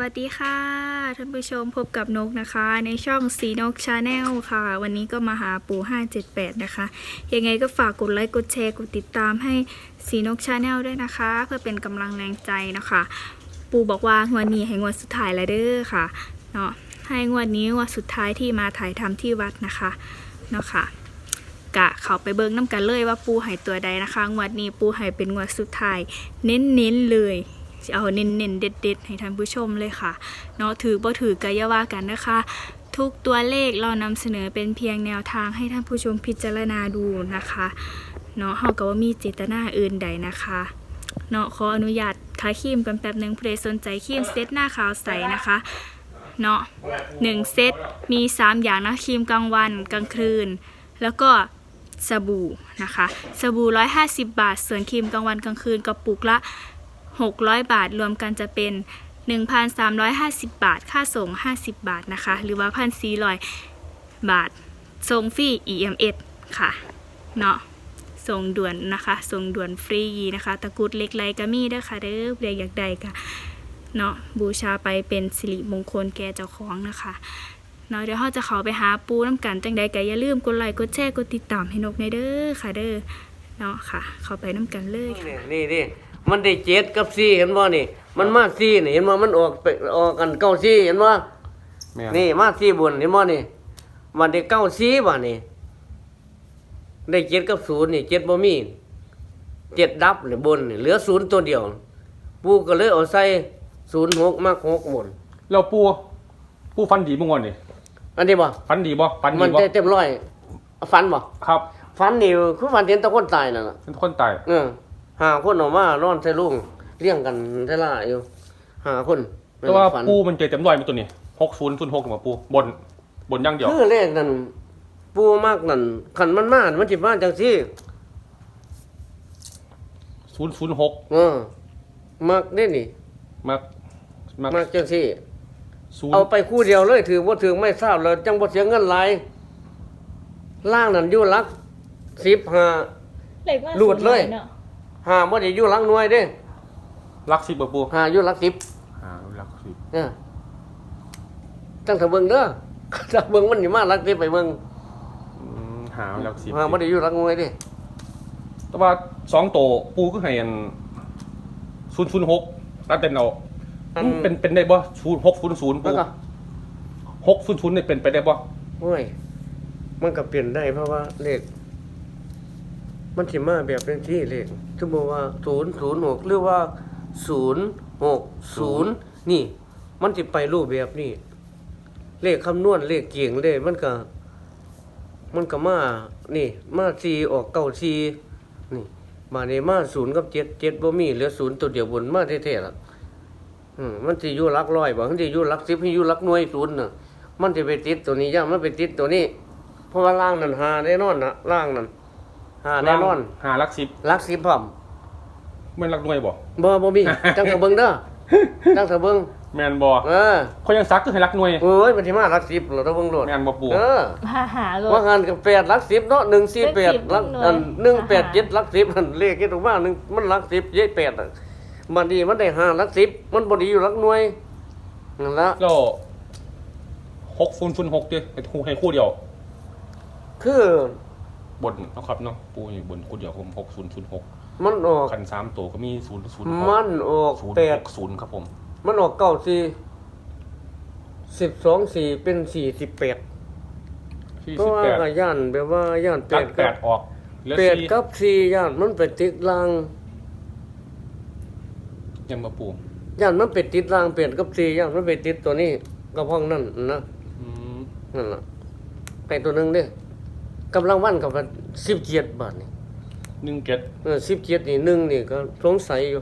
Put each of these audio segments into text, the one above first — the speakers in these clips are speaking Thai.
วัสดีค่ะท่านผู้ชมพบกับนกนะคะ ในช่องสีนกชาแนลค่ะ วันนี้ก็มาหาปู578 นะคะ ยังไงก็ฝากกดไลค์กดแชร์กดติดตามให้สีนกชาแนลด้วยนะคะ เพื่อเป็นกำลังแรงใจนะคะ ปูบอกว่างวดนี้ให้งวดสุดท้ายแล้วเด้อค่ะเนาะให้งวดนี้งวดสุดท้ายที่มาถ่ายทำที่วัดนะคะเนาะค่ะกะเขาไปเบิ้งน้ำกันเลยว่าปูหายตัวใดนะคะงวดนี้ปูหายเป็นงวดสุดท้ายเน้นๆเลย สิเอาเน้นๆเด็ด ๆ ให้ท่านผู้ชมเลยค่ะเนาะถือบ่ถือกะอยว่ากันนะคะ ทุกตัวเลขเรานำเสนอเป็นเพียงแนวทางให้ท่านผู้ชมพิจารณาดูนะคะเนาะเฮาก็ว่ามีเจตนาอื่นใดนะคะเนาะขออนุญาตขายครีมกันแป๊บหนึ่งผู้ใดสนใจครีมเซตหน้าขาวใสนะคะเนาะหนึ่งเซตมี 3 อย่างนะครีมกลางวันกลางคืน แล้วก็สบู่นะคะ สบู่ 150 บาท ส่วนครีมกลางวันกลางคืนกระปุกละ 600 บาท รวมกันจะเป็น 1,350 บาท ค่าส่ง 50 บาทนะคะ หรือว่า 1,400 บาท ส่งฟรี EMS ค่ะ เนาะส่งด่วนนะคะ ส่งด่วนฟรีนะคะ ตะกุดเล็กไรก็มีด้อค่ะเด้อเรียกอยากใดก็เนาะบูชาไปเป็นสิริมงคลแก่เจ้าของนะคะเนาะเดี๋ยวเราจะเขาไปหาปูน้ำกันจังใดก็อย่าลืมกดไลค์กดแชร์กดติดตามให้นกในเด้อค่ะเด้อเนาะค่ะ เขาไปน้ำกันเลยค่ะนี่นี่ มันได้เจ็ดกับสี่เห็นบ่นี่ มันมาสี่นี่เห็นบ่มันออกไปออกกันเก้าสี่เห็นบ่แม่นนี่มาสี่บนเห็นบ่นี่มันได้เก้าสี่บ่นี่ได้เจ็ดกับศูนย์นี่เจ็ดบ่มีเจ็ดดับนี่บนนี่เหลือศูนย์ตัวเดียว ปูก็เลยเอาใส่ศูนย์หกมากหกบนเราปูปูฟันดีเมื่อวานนี่อันนี้บ่ฟันดีบ่ฟันมัดีนบ่ได้เต็มร้อยฟันบ่ครับ ฟันนี่คือฟันเห็นแตะคนตายนั่นน่ะเป็นคนตาย เออ หาคนออกมานอนใส่ลุงเลี้ยงกันใส่ล่าอยู่หาคนแต่ว่าฝันปูมันเจอเต็มร้อยมาตัวนี้หกศูนย์ศูนย์หกมาปูบน บนอย่างเดียวคือเลขนั่นปูมากนั่นขันมันมามันสิมาจังซี่ศูนย์ศูนย์หกเออมากเด้นี่มากมากมากจังซี่ศูนเอาย์ไปคู่เดียวเลยถือว่าถือไม่ทราบเลยจังบ่เสียเงินหลายล่างนั่นอยู่หลัก15เล็กมากหลุดเลย หาบ่ได้อยู่หลักหน่วยเด้ลักสิบบ่ปูหาอยู่หลัก10อ่าลักสิบเออตั้งแต่เบิ่งเด้อถ้าเบิ่งมันสิมาหลัก10ไปเบิ่งอืมหาลักสิบหาบ่ได้อยู่หลักหน่วยเด้แต่ว่าสองโตวปูก็ให้อันศูนย์ศูนย์หกรับเป็นเอาอันเป็นเป็นได้บ่ศูนย์หกศูนย์ศูนย์ปูแล้วก็หกศูนย์ศูนย์เนี่ยเป็นไปได้บ่โอ้ยมันก็เปลี่ยนได้เพราะว่าเลข มันสิมาแบบเป็นที่เลขสมมติว่าศูนย์ศูนย์หกหรือว่าศูนย์หกศูนย์นี่ มันสิไปรูปแบบนี้ เลขคำนวณเลขเกี่ยงเลขมันก็ มันก็มา นี่ มาสีออกเก้าสีนี่ มาในมาศูนย์กับเจ็ดเจ็ดบ่มีเหลือศูนย์ตัวเดียวบนมาเท่ๆล่ะอืมมันสิอยู่หลักร้อยบ่มันสิอยู่หลักสิบให้อยู่หลักหน่วยศูนย์น่ะมันจะไปติดตัวนี้ย่ามันไปติดตัวนี้ เพราะว่าล่างนั่นหาแน่นอนนะล่างนั่น หาแน่นอน หาลักสิบหลักสิบพร้อมไม่นลักหน่วยบ่ บ่บ่มี จังเถอะเบิ่งเด้อจังเถอะเบิ่งแมนบ่เออคนยังซักก็ให้ลักหน่วยโอ้ยมันสิมาหลักสิบเหรอเด้อเบิ่งโลดแมนบ่ปูเออ หาหาโลว่างันกับแปดหลักสิบเนาะ148หลักอันหนึ่งหน่วย187หลักสิบอันเลขที่ถูกมาหนึ่งมันหลักสิบเย้แปดอะมันดีมันได้ห้าหลักสิบมันบ่ดีอยู่หลักหน่วยนั่นละแล้วหกศูนย์ศูนย์หกดิให้คู่ให้คู่เดียว คือ บนเนาะครับเนาะปูอยู่บนคู่เดียวผมหกศูนย์ศูนย์หกมันออก คันสามตัวก็มีศูนย์ศูนย์มันออกศูนย์แปหดกศูนย์ครับผม มันออกเก้าสี่สิบสองสี่เป็นสี่สิบแปดที่เพราะสิบว่าแปดก็ย่านแบบว่าย่านแปตัดดแปกับดออกเหลือแปดสี่กับสี่ย่านมันไปติดราง ยังมาปูย่านมันไปติดรางแปดกับสี่ย่านมันไปติดตัวนี้กับห้องนั่นนะอืมนั่นแหละไปตัวหนึ่งเด้ กำลังวันกับสิบเจ็ดบาทนี่หนึ่งเจ็ดเออสิบเจ็ดนี่หนึ่งนี่ก็สงสัยอยู่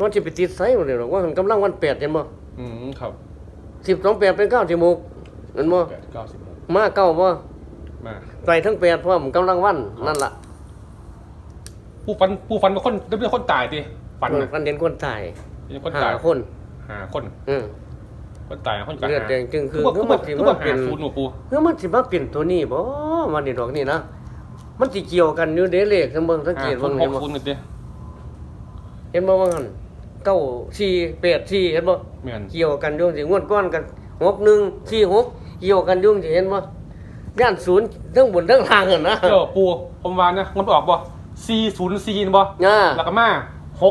ว่าจะไปติดไซหมดเลยหรอกว่ามันกำลังวันแปดเห็นบ่อืมครับสิบสองแปดเป็นเก้าสิบหกเห็นบ่แปดเก้าสิบหกมาเก้าบ่มาไปทั้งแปดพร้อมกำลังวันนั่นล่ะผู้ฟันผู้ฟันเป็นคนเป็นคนตายดิฟันเออนะฟันเห็นคนตายเป็นคนหาตายคนหาคนอืม คนตายคนกัเลือดแดงจึงคือคือคือมัมันนสิคือมามันเป็หานศูนย์หนูปูคือมันสิมาเป็นตัวนี้บ่มันนี่ดอกนี่นะมันสิเกี่ยวกันอยู่เด้เลขทั้งเบิ่งสังเกตหาเบิ่งหเห็นกบ่ศูนย์นี่ดิเห็นบ่ว่าหั่นเก้าสี่แปดสี่เห็นบ่แม่นเกี่ยวกันอยุ่จังสิงวดก้อนกันหกหนึ่งสี่หกเกี่ยวกันอยุ่จังสิเห็นบ่ย่านศูนย์ทั้งบนทั้งล่างอะนะเจ้าปูผมว่านะมันออกบ่404บ่อ่าแล้วก็มา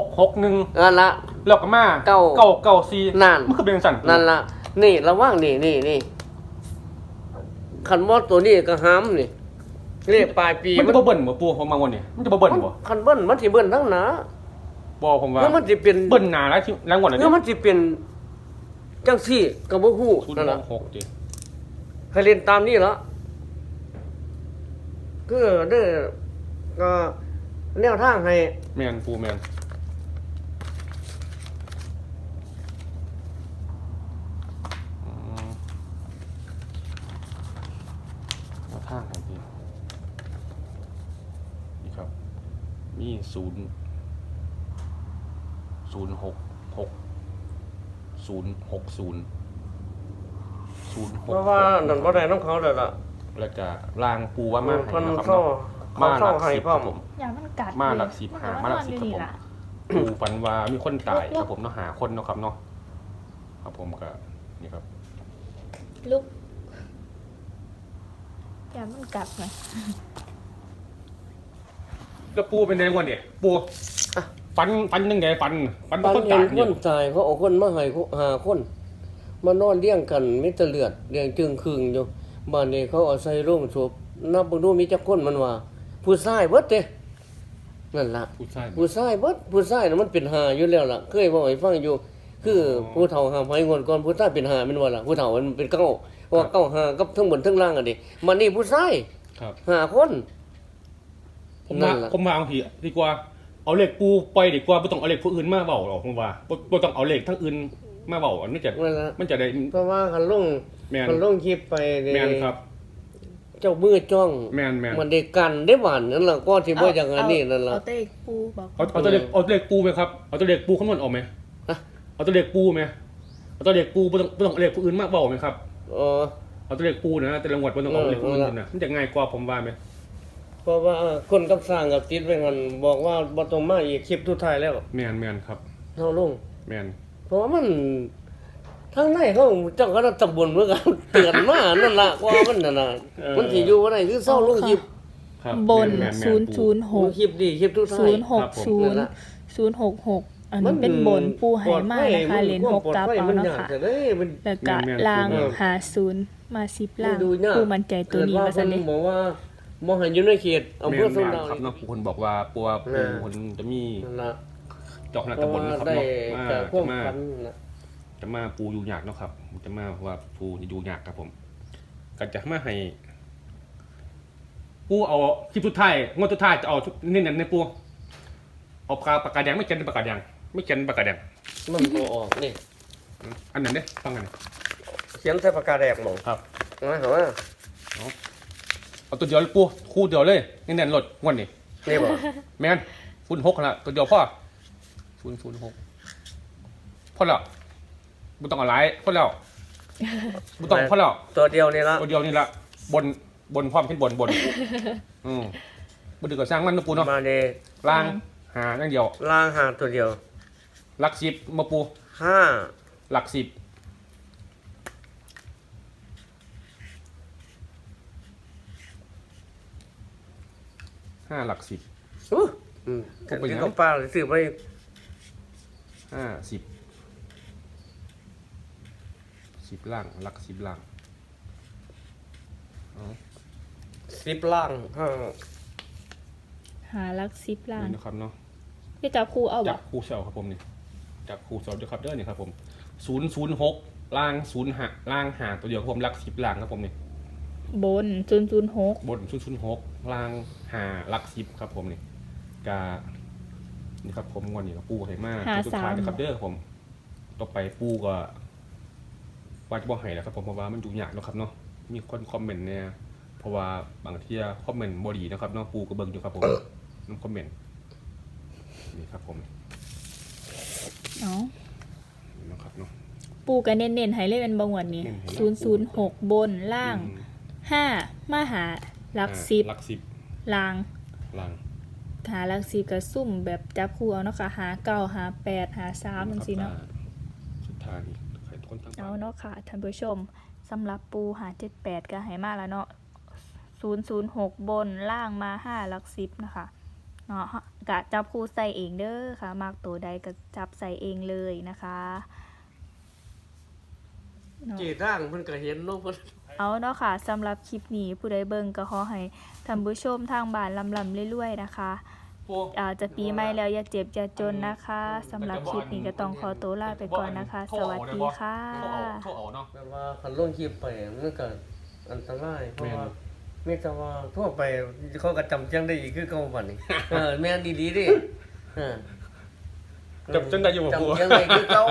661นั่นละ แล้วก็มาเก้า994นั่น มันคือเป็นสั่นนั่นละนี่ระว่างนี่นี่นี่คันมอดตัวนี้ก็ห้ามนี่เรียกปลายปีมันจะบ่เบิ่นบ่ปูผมมาวันนี้มันจะบ่เบิ่นบ่คันเบิ้ลมันสิเบิ้ลทั้งหนาบ่ผมว่าแล้วมันสิเป็นเบิ่นหนาแล้วที่แรงกว่านั้นแล้วมันสิเป็นจังซี่ก็บ่ฮู้นั่นล่ะ066ดิให้เล่นตามนี่ละก็เด้อก็แนวทางให้แม่นปูแม่นอืมแนวทางของพี่นี่ครับ มีศูนย์ศูนย์หกหกศูนย์หกศูนย์ศูนย์หเพกราะว่านั่นบ่ได้น้องเขาแล้วล่ะแล้วก็ลางปูว่ามาเพิ่นให้นะครับเข้าเนาะเขามาหเข้าลักให้สิบพร้คอรัมบผมอย่ามันกัดมาหลักสิบหามาหลักสิบครับผมปูฝันว่ามีคนตายครับผมเนาะหาคนเนาะครับเนาะครับผมก็นี่ครับลูกอย่ามันกัดไหม แล้วปูเป็นไงวันเนี่ยปูฟันฟันยังไงฟันฟันตอนคนเห็ตายนคเนี่ยนตายเขาเอาคนมาให้เขาหาคนมานอนเลี้ยงกันมิตรเลือดเลี้ยงจึงครึงอยู่บ้านนี้เขาเอาใส่โร่งศพนับเบ่งดูมีจักคนมันว่า ผู้ชายเบิดเด้นั่นล่ะ ผู้ชาย ผู้ชายเบิดผู้ชายน่ะมันเป็นหาอยู่แล้วล่ะ เคยบอกให้ฟังอยู่ คือผู้เฒ่าหาไผงอนก่อนผู้ชายเป็นหาแม่นว่าล่ะผู้เฒ่ามันเป็นเก้าเพราะว่าเก้าหากับทั้งบนทั้งล่างอะดิมันนี่ผู้ชายครับ หาคน ผมนั่มานล่ะ ผมมาเอาทีดีกว่า เอาเหล็กปูไปดีกว่าไม่ต้องเอาเหล็กผู้อื่นมาเบาหรอกผมว่าบ่บ่ต้องเอาเหล็กทั้งอื่นมาเบาอันนี้จะนั่นล่ะมันจะได้เพราะว่าคันลงแมนคันลงคลิปไปนี่แมนครับ เจ้ามือจ้องแมนแมนมันได้กันได้หวานนั่นล่ะก็ที่บ่อย่างนั้นนี่นั่นล่ะ เอาเต้ปูบอกเอาเอาตัวเหล็กเอาตัวเหล็กปูไหมครับเอาตัวเหล็กปูคำนวณออกไหมฮะ เอาตัวเหล็กปูไหมเอาตัวเหล็กปูไม่ต้องไม่ต้องเอาเหล็กผู้อื่นมาเบาไหมครับอ๋อ เอาตัวเหล็กปูนะแต่ละงวดไม่ต้องเอาเหล็กผู้อื่นเออนะมันจะง่ายกว่าผมว่าไหม เพราะว่าคนกับสร้างกับติดไว้กันบอกว่าบ่ต้องมาอีกคลิปทุดท้ายแล้วแมนแมนครับเฮาลงแมนเพราะว่ามันทางในเขาเจ้าคณะตำบลเมื่อกันเตือนมานั่นล่ะว่ามันนั่นน่ะมันสิอยู่บ่ได้คือเศร้าลงคลิปครับบน แม่แม่แม่ศูนย์ศูนย์หลงกคลิปดีคลิปทุดท้าศูยนย์หกศูนั่นนย์ล่ะศูนย์หกหกอันนี้เป็นบนปูไหมานะคะเลนหกกลับปลอดภัยเอามันเนาะยากค่ะแต่เด้มันแล้วก็ลางหาศูนย์มาสิบล่างดูยากปูมันใจตัวนี้เกิดมาซะเพิ่เลยบอกว่า บ่ให้อยู่ในเขตอำแมเภอนสแมงนดาวครับเนาะผู้คนบอกว่าปัวปูคนจะมีนั่นล่ะเจอกหน้าเพตะราะบนว่านะครับได้เนาะมาจากพวจะกมาฟันน่ะจะมาปูอยู่ยากเนาะครับ จะมาว่าปูอยู่ยากครับผม ก็จะมาให้ ปูเอาคลิปสุดท้ายงวดสุดท้ายจะเอาชุดนี่นั่นในปูเอาปากกาปากกาแดงไม่เจนปากกาแดงไม่เจนปากกาแดงมันบ่ออกนี่อันนั้นเนี่ยฟังกันเขียนใส่ปากกาแดงบ่ครับนะเหรอว่าเอา ตัวเดียวเลยปูคู่เดียวเลยนี่แน่นรถงวดนี่นี่บ่แมนฟุนหกละตัวเดียวพ่อฟุนฟุนหกพ่อแล้วบุต้องเอาไลายพ่อแล้วบุต้องพ่อแล้วตัวเดียวนี่ละตัวเดียวนี่ละบนบนความขึ้นบนบน อืมบุดึกก็สร้างมันนะปูเนาะมาเดล่างหาอย่างเดียวล่างหาตัวเดียว หลักสิบมาปูห้าหลักสิบ ห้าหลักสิบ อู้อืมผมไปกินยังกับปลาเลยซื้อไปห้าสิบสิบล่างหลักสิบล่างสิบล่างห้าหาลักสิบล่างนี่นะครับเนาะพี่จับครูเอาบจัอบกครูเซลครับผมนี่จับครูเซลด้วยครับเด้อนี่ครับผมศูนย์ศูนย์หกล่างศูนย์หาล่างหาตัวเดียวครับผมหลักสิบล่างครับผมนี่ บนศูนย์ศูนย์หกบนศูนย์ศูนย์หกล่างหาหลักสิบครับผมนี่กานี่ครับผมงวันนี้กับปูไห่มากสุดท้ายนะครับเด้อครับผมต่อไปปูก็ว่าจะบอกให้แหละครับผมเพราะว่ามันดูยากเนาะครับเนาะมีคนคอมเมนต์เนี่ยเพราะว่าบางทีคอมเมนต์บอดีนะครับเนาะปูก็เบิ่งอยู่ครับผมน้ำคอมเมนต์นี่ครับผมเนาะนี่นะครับเนาะปูกันเน้นๆให้เลยเป็นบางวันนี้เน้นให้ศูนย์ศูนย์หกบนล่าง อืม ห้ามาหาลักสิบหลักสิบล่างล่างหาหลักสิบก็ซุ่มแบบจับคู่เอาเนาะค่ะหาเก้าหาแปดหาสามจังซี่เนาะสุดท้ายนี่ใครทุกคนทั้งเอาบ้านเนาะค่ะท่านผู้ชมสำหรับปูหาเจ็ดแปดก็ให้มาแล้วเนาะศูนย์ศูนย์หกบนล่างมาห้าหลักสิบนะคะเนาะกะจับคู่ใส่เองเด้อค่ะ มากตัวใดก็จับใส่เองเลยนะคะเนาะเจร่างเพิ่นก็เห็นเนาะเพิ่น เอาเนาะค่ะสำหรับคลิปนี้ผู้ใดเบิ่งก็ขอให้ท่านผู้ชมทางบ้านลำลำเรื่อยๆนะคะอาจจะปีใหม่แล้วอย่าเจ็บอย่าจนนะคะสำหรับคลิปนี้ก็ต้องขอตัวลาไปก่อนนะคะ สวัสดีค่ะเขาเอาเขาเอาเนาะแต่ว่าคันลงคลิปไปมันก็อันตรายเพราะว่าแม่นมีแต่ว่าทั่วไปเขาก็จำจังได้อีกคือเก่าบัดนี้เออแม่นดีๆดิเออจำจังได้อยู่บ่ปู่จำจังได้คือเก่า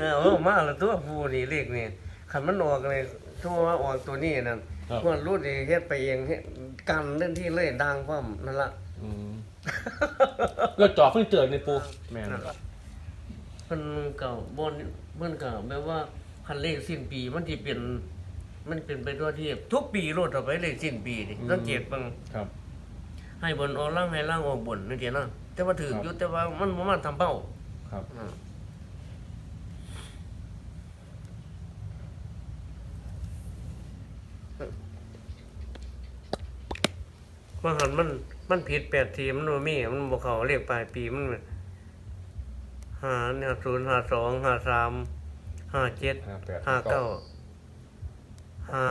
เออเอามาแล้วตัวผู้นี่เลขนี่คันมันออกเลย ทั่วว่าออกตัวนี้นั่นครับว่ารู้ดีเฮ็ดไปเองเฮ็ดกันเล่นที่เลยดังพร้อมนั่นล่ะอืมแล้วจอเพิ่งเจอในปูแม่นนั่นล่ะเพิ่นก็บ่นเพิ่นก็แบบว่าคันเลขสิ้นปีมันสิเป็น มันเป็นไปด้วยที่ทุกปีโลดต่อไปเลขสิ้นปีนี่สังเกตเบิ่งครับ ให้บนออกล่างให้ล่างออกบนนั่นเองนะแต่ว่าถืออยู่แต่ว่ามันบ่มาทำเป้าครับ อืม ว่าหันมันมันผิดแปดทีมันบ่มีมันบ่เข้าเลขปลายปีมันหาเนี่ยศูนย์ห้าสองห้าสามห้าเจ็ดห้าแปดห้าเก้าห้า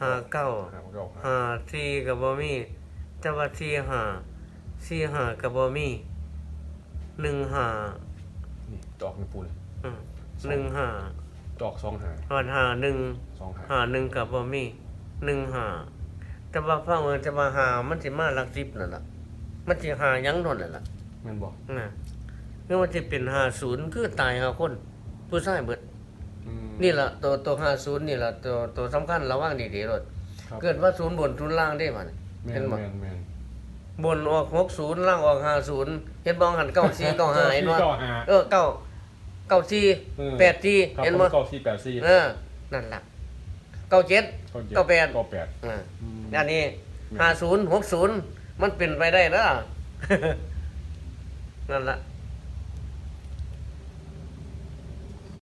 ห้าเก้าห้าเก้าห้าสี่กับบ่มีแต่ว่าสี่ห้าสี่ห้ากับบ่มีหนึ่งห้านี่จอกในปูเลยอืมหนึ่งห้าจอกสองหาหอดห้าหนึ่งสองหาห้าหนึ่งกับบ่มีหนึ่งห้า แต่ว่าฟังเออแต่ว่าห้ามันสิมาหลักสิบนั่นล่ะ มันสิหาหยังโดนนั่นล่ะแม่นบอกนะคือมันสิเป็นห้าศูนย์คือตายห้าคน ผู้ชายเบิดอืมนี่ล่ะตัวตัวห้าศูนย์นี่ล่ะตัวตัวสำคัญระวังดีๆรถครับเกิดว่าศูนย์บนศูนย์ล่างได้มันแม่เห็นนบ่แม่นแม่นบนออกหกศูนย์ล่างออกห้าศูนย์เห็นบ้องหันเก้าสี่เก้าห้าเห็นบ่ เก้าหาเออเก้าเก้าสี่เออ แปดสี่ครับเห็นผมบ่เก้าสี่แปดสี่เออนั่นล่ะเก้าเจ็ด เก้าแปด เก้าแปดอ่าอืม อันนี้แม่นห้าศูนย์หกศูนย์มันเป็นไปได้นะ นั่นล่ะ